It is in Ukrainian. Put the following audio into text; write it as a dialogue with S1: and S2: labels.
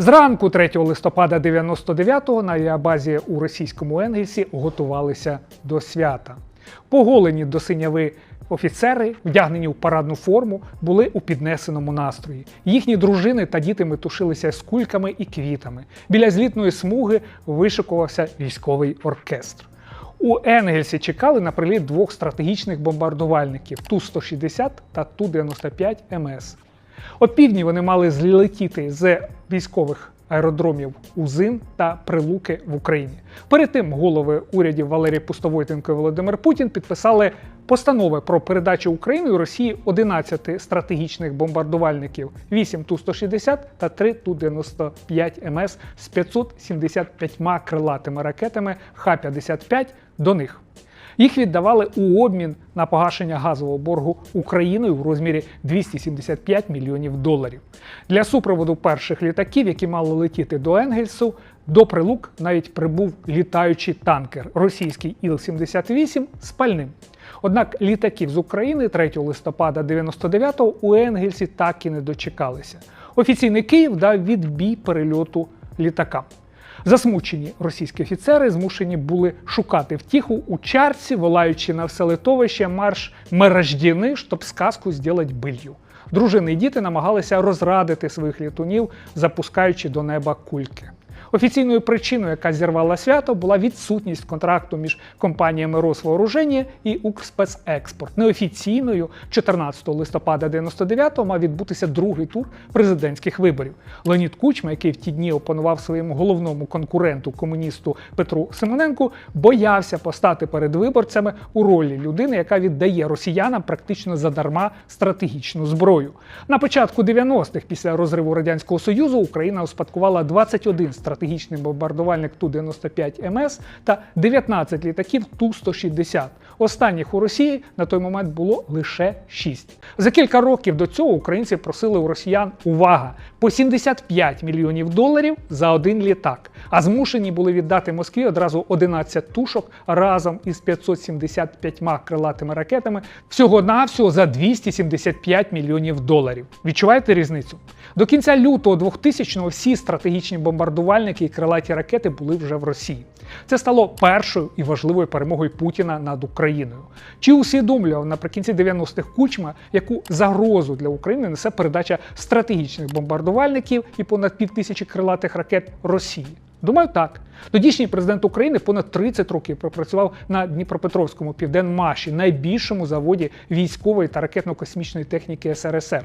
S1: Зранку 3 листопада 99-го на авіабазі у російському Енгельсі готувалися до свята. Поголені до синяви офіцери, вдягнені в парадну форму, були у піднесеному настрої. Їхні дружини та діти метушилися з кульками і квітами. Біля злітної смуги вишикувався військовий оркестр. У Енгельсі чекали на приліт двох стратегічних бомбардувальників Ту-160 та Ту-95 МС. О півдні вони мали злетіти з військових аеродромів Узин та Прилуки в Україні. Перед тим голови урядів Валерій Пустовойтенко і Володимир Путін підписали постанови про передачу Україною Росії 11 стратегічних бомбардувальників 8 Ту-160 та 3 Ту-95 МС з 575 крилатими ракетами Х-55 до них. Їх віддавали у обмін на погашення газового боргу Україною в розмірі 275 мільйонів доларів. Для супроводу перших літаків, які мали летіти до Енгельсу, до прилук навіть прибув літаючий танкер російський Іл-78 з пальним. Однак літаків з України 3 листопада 99-го у Енгельсі так і не дочекалися. Офіційний Київ дав відбій перельоту літакам. Засмучені російські офіцери змушені були шукати втіху у чарці, волаючи на все литовище марш мераждіни, щоб сказку зділить билью. Дружини і діти намагалися розрадити своїх літунів, запускаючи до неба кульки. Офіційною причиною, яка зірвала свято, була відсутність контракту між компаніями Росвооруження і Укрспецекспорт. Неофіційною 14 листопада 99-го мав відбутися другий тур президентських виборів. Леонід Кучма, який в ті дні опанував своєму головному конкуренту комуністу Петру Симоненку, боявся постати перед виборцями у ролі людини, яка віддає росіянам практично задарма стратегічну зброю. На початку 90-х, після розриву радянського союзу, Україна успадкувала 21 стратегічний бомбардувальник Ту-95 МС та 19 літаків Ту-160. Останніх у Росії на той момент було лише 6. За кілька років до цього українці просили у росіян увага по 75 мільйонів доларів за один літак, а змушені були віддати Москві одразу 11 тушок разом із 575 крилатими ракетами всього навсього за 275 мільйонів доларів. Відчуваєте різницю? До кінця лютого 2000-го всі стратегічні бомбардувальники і крилаті ракети були вже в Росії. Це стало першою і важливою перемогою Путіна над Україною. Чи усвідомлював наприкінці 90-х кучма, яку загрозу для України несе передача стратегічних бомбардувальників і понад півтисячі крилатих ракет Росії? Думаю, так. Тодішній президент України понад 30 років пропрацював на Дніпропетровському південмаші, найбільшому заводі військової та ракетно-космічної техніки СРСР.